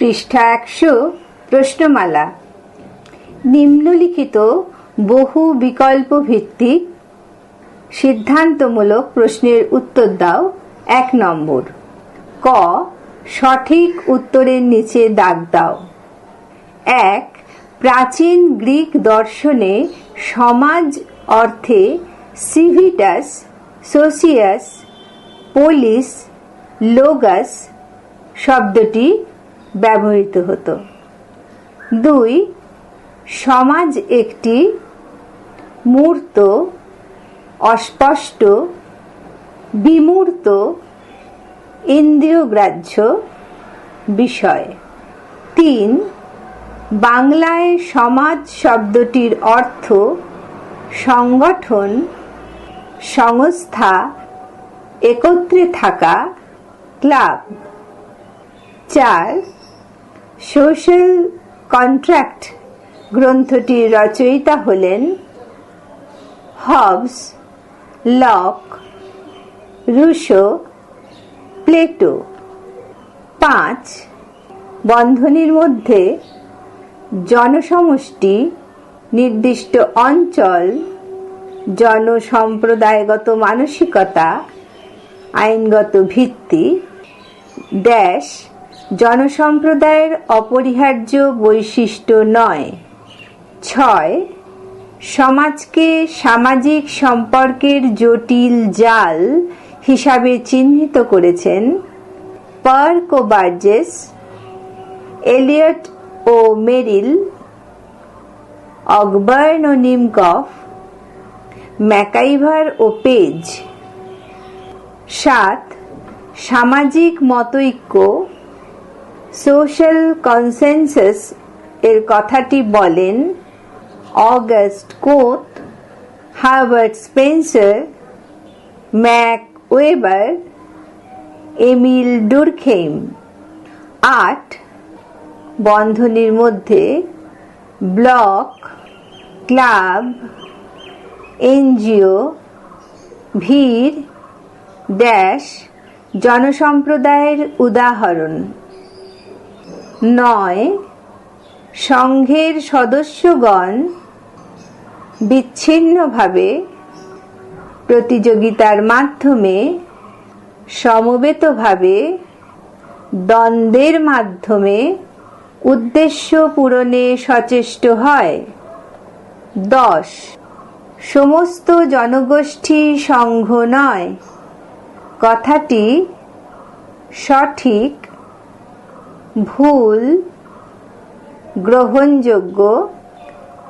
পৃষ্ঠা একশো প্রশ্নমালা। নিম্নলিখিত বহু বিকল্প ভিত্তিক সিদ্ধান্তমূলক প্রশ্নের উত্তর দাও এক নম্বর। ক, সঠিক উত্তরের নিচে দাগ দাও। এক, প্রাচীন গ্রিক দর্শনে সমাজ অর্থে সিভিটাস, সোসিয়াস, পোলিস, লোগাস শব্দটি ব্যবহৃত হতো। দুই, সমাজ একটি মূর্ত, অস্পষ্ট, বিমূর্ত, ইন্দ্রিয়গ্রাহ্য বিষয়। তিন, বাংলায় সমাজ শব্দটির অর্থ সংগঠন, সংস্থা, একত্রে থাকা, ক্লাব। চার সোশ্যাল কন্ট্রাক্ট গ্রন্থটির রচয়িতা হলেন হবস, লক, রুশো, প্লেটো। পাঁচ, বন্ধনীর মধ্যে জনসমষ্টি, নির্দিষ্ট অঞ্চল, জনসম্প্রদায়গত মানসিকতা, আইনগত ভিত্তি ড্যাশ জনসম্প্রদায়ের অপরিহার্য বৈশিষ্ট্য নয়। ছয়, সমাজকে সামাজিক সম্পর্কের জটিল জাল হিসাবে চিহ্নিত করেছেন পার্ক ও বার্জেস, এলিয়ট ও মেরিল অকবার্ন ও নিমকফ, ম্যাকাইভার ও পেজ। সাত, সামাজিক মতৈক্য সোশ্যাল কনসেনসাস এর কথাটি বলেন Auguste Comte Herbert Spencer Max Weber Emile Durkheim আট বন্ধনীর মধ্যে ব্লক, ক্লাব, এনজিও, ভিড়, ড্যাশ, জনসম্প্রদায়ের উদাহরণ। নয়, সংঘের সদস্যগণ বিচ্ছিন্নভাবে প্রতিযোগিতার মাধ্যমে সমবেতভাবে দ্বন্দ্বের মাধ্যমে উদ্দেশ্য পূরণে সচেষ্ট হয়। দশ, সমস্ত জনগোষ্ঠী সংঘ নয়। কথাটি সঠিক ভুল গ্রহণযোগ্য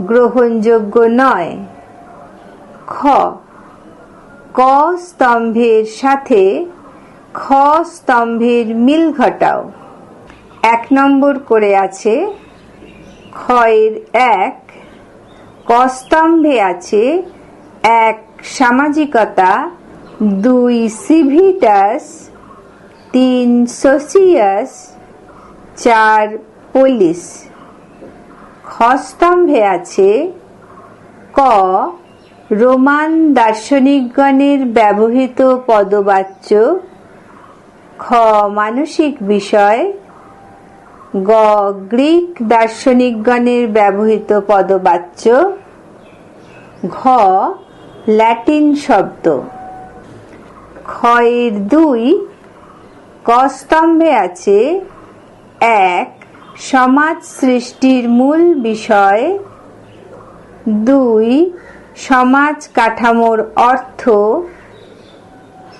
গ্রহণযোগ্য নয়। খ, ক স্তম্ভের সাথে খ স্তম্ভের মিল ঘটাও। এক নম্বর করে আছে, ক্ষয়ের এক, ক স্তম্ভে আছে এক সামাজিকতা, দুই সিভিটাস, তিন সোসিয়াস চার পুলিশ। খস্তম্ভে আছে ক, রোমান দার্শনিকগণের ব্যবহৃত পদবাচ্য। খ, মানসিক বিষয়। গ, গ্রিক দার্শনিকগণের ব্যবহৃত পদবাচ্য। ঘ, ল্যাটিন শব্দ। খয়ের দুই কস্তম্ভে আছে এক, সমাজ সৃষ্টির মূল বিষয়। দুই, সমাজ কাঠামোর অর্থ।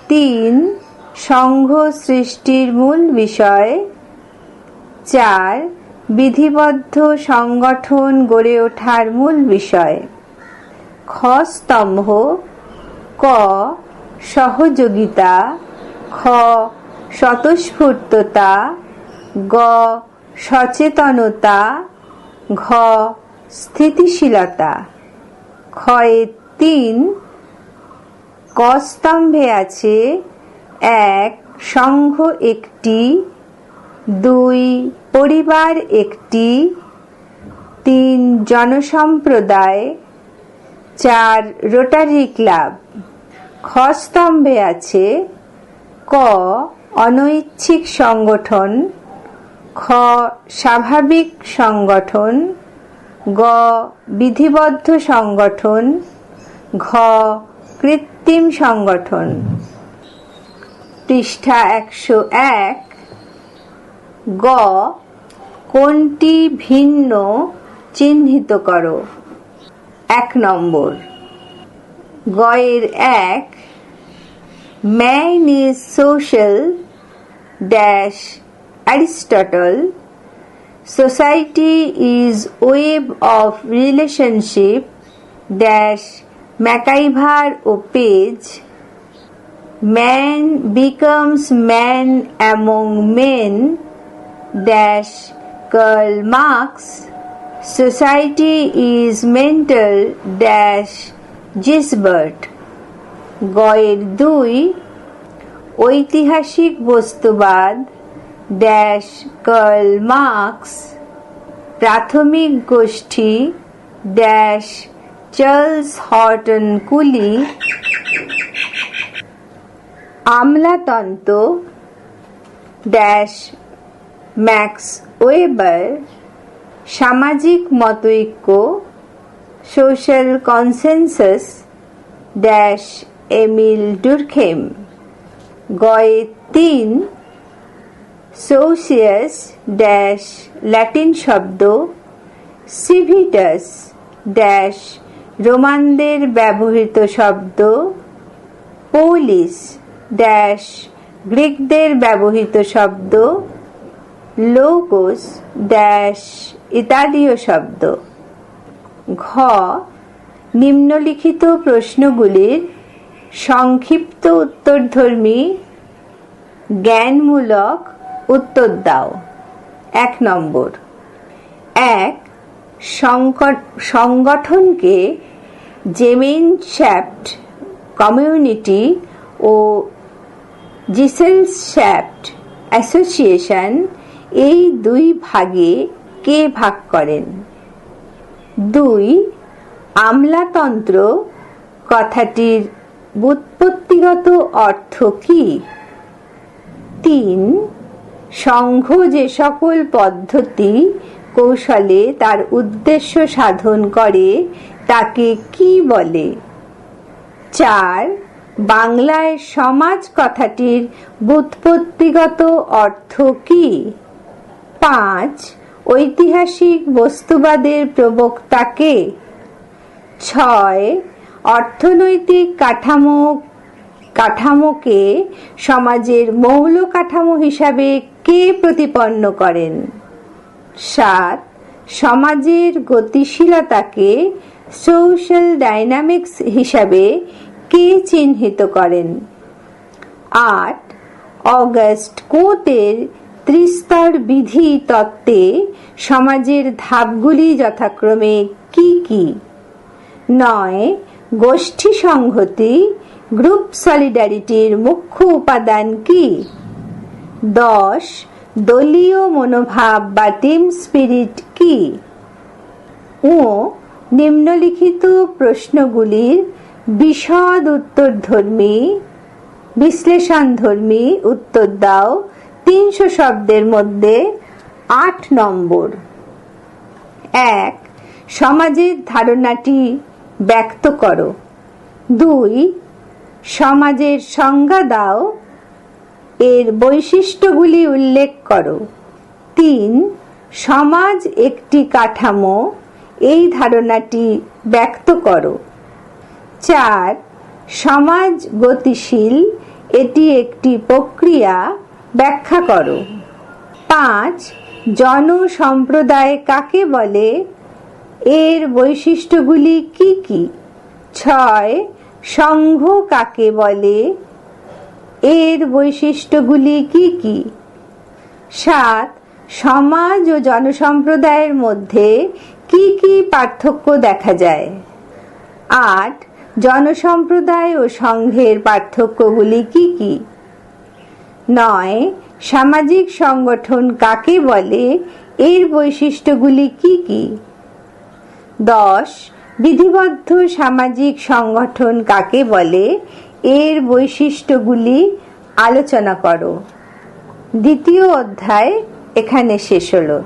তিন, সংঘ সৃষ্টির মূল বিষয়। চার, বিধিবদ্ধ সংগঠন গড়ে ওঠার মূল বিষয়। খ, স্তম্ভ। ক, সহযোগিতা। খ, স্বতঃস্ফূর্ততা। গ, সচেতনতা, ঘ, স্থিতিশীলতা। ক্ষয়ে তিন, কস্তম্ভে আছে এক, সংঘ একটি, দুই, পরিবার একটি, তিন, জনসম্প্রদায়, চার, রোটারি ক্লাব। খস্তম্ভে আছে ক, অনৈচ্ছিক সংগঠন খ খ স্বাভাবিক সংগঠন, গ, বিধিবদ্ধ সংগঠন, ঘ, কৃত্রিম সংগঠন। পৃষ্ঠা একশো এক, গ, কোনটি ভিন্ন চিহ্নিত করো? এক নম্বর। গয়ের এক man is social dash Aristotle society is web of relationship dash MacIver O Page man becomes man among men dash Karl Marx society is mental dash Gisbert গয়ের দুই ঐতিহাসিক বস্তুবাদ ড্যাশ কার্ল মার্কস প্রাথমিক গোষ্ঠী ড্যাশ চার্লস হর্টন কুলি, আমলাতন্ত্র dash Max Weber সামাজিক মতৈক্য social consensus dash Emile Durkheim গয়ে তিন socius dash Latin শব্দ civitas dash রোমানদের ব্যবহৃত শব্দ পৌলিস ড্যাশ গ্রিকদের ব্যবহৃত শব্দ লোগোস ড্যাশ ইতালীয় শব্দ। ঘ, নিম্নলিখিত প্রশ্নগুলির সংক্ষিপ্ত উত্তরধর্মী, জ্ঞানমূলক উত্তর দাও। এক নম্বর। এক সংগঠনকে জেমেনশ্যাপ্ট কমিউনিটি ও জিসেলশ্যাপ্ট অ্যাসোসিয়েশন এই দুই ভাগে কে ভাগ করেন? দুই, আমলাতন্ত্র কথাটির বুৎপত্তিগত অর্থ কি? তিন সংঘ যে সকল পদ্ধতি কৌশলে তার উদ্দেশ্য সাধন করে, তাকে কি বলে? চার, বাংলায় সমাজ কথাটির বুৎপত্তিগত অর্থ কি? পাঁচ, ঐতিহাসিক বস্তুবাদের প্রবক্তাকে ছয়, অর্থনৈতিক কাঠামো, কাঠামোকে সমাজের মৌল কাঠামো হিসাবে কে প্রতিপন্ন করেন? সাত, সমাজের গতিশীলতাকে সোশ্যাল ডাইনামিক্স হিসাবে কে চিহ্নিত করেন? আট, অগস্ট কোতের ত্রিস্তর বিধি তত্ত্বে সমাজের ধাপগুলি যথাক্রমে কি কি? নয়, গোষ্ঠী সংহতি গ্রুপ সলিডারিটির মুখ্য উপাদান কি? দশ, দলীয় মনোভাব বা টিম স্পিরিট কি? ও নিম্নলিখিত প্রশ্নগুলির বিশদ উত্তরধর্মী, বিশ্লেষণধর্মী উত্তর দাও, তিনশো শব্দের মধ্যে আট নম্বর। এক, সমাজের ধারণাটি ব্যক্ত করো। দুই, সমাজের সংজ্ঞা দাও এর বৈশিষ্ট্যগুলি উল্লেখ করো। তিন, সমাজ একটি কাঠামো। এই ধারণাটি ব্যক্ত করো। চার, সমাজ গতিশীল। এটি একটি প্রক্রিয়া ব্যাখ্যা করো। পাঁচ জন সম্প্রদায় কাকে বলে? এর বৈশিষ্ট্যগুলি কি কি? ছয়, সংঘ কাকে বলে? এর বৈশিষ্ট্যগুলি কি কি? সাত, সমাজ ও জনসম্প্রদায়ের মধ্যে কি কি পার্থক্য দেখা যায়? আট, জনসম্প্রদায় ও সংঘের পার্থক্যগুলি কি কি? নয়, সামাজিক সংগঠন কাকে বলে? এর বৈশিষ্ট্যগুলি কি কি? দশ, বিধিবদ্ধ সামাজিক সংগঠন কাকে বলে? এর বৈশিষ্ট্যগুলি আলোচনা করো। দ্বিতীয় অধ্যায় এখানে শেষ হলো।